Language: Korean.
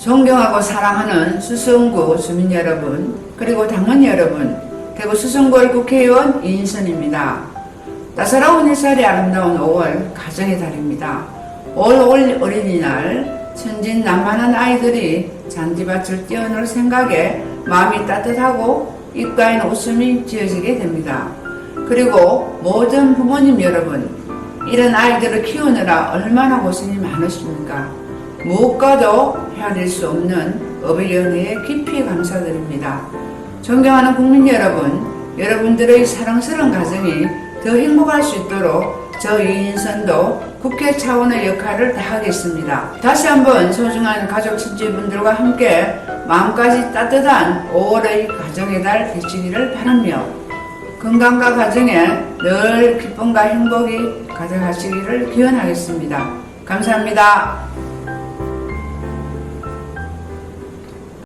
존경하고 사랑하는 수성구 주민 여러분, 그리고 당원 여러분, 대구 수성구의 국회의원 이인선입니다. 따사로운 햇살이 아름다운 5월 가정의 달입니다. 올 어린이날 천진난만한 아이들이 잔디밭을 뛰어놀 생각에 마음이 따뜻하고 입가에는 웃음이 지어지게 됩니다. 그리고 모든 부모님 여러분, 이런 아이들을 키우느라 얼마나 고생이 많으십니까? 무엇과도 헤아릴 수 없는 업의 연애에 깊이 감사드립니다. 존경하는 국민 여러분, 여러분들의 사랑스러운 가정이 더 행복할 수 있도록 저 이인선도 국회 차원의 역할을 다하겠습니다. 다시 한번 소중한 가족 친지분들과 함께 마음까지 따뜻한 5월의 가정의 달 되시기를 바라며 건강과 가정에 늘 기쁨과 행복이 가득하시기를 기원하겠습니다. 감사합니다.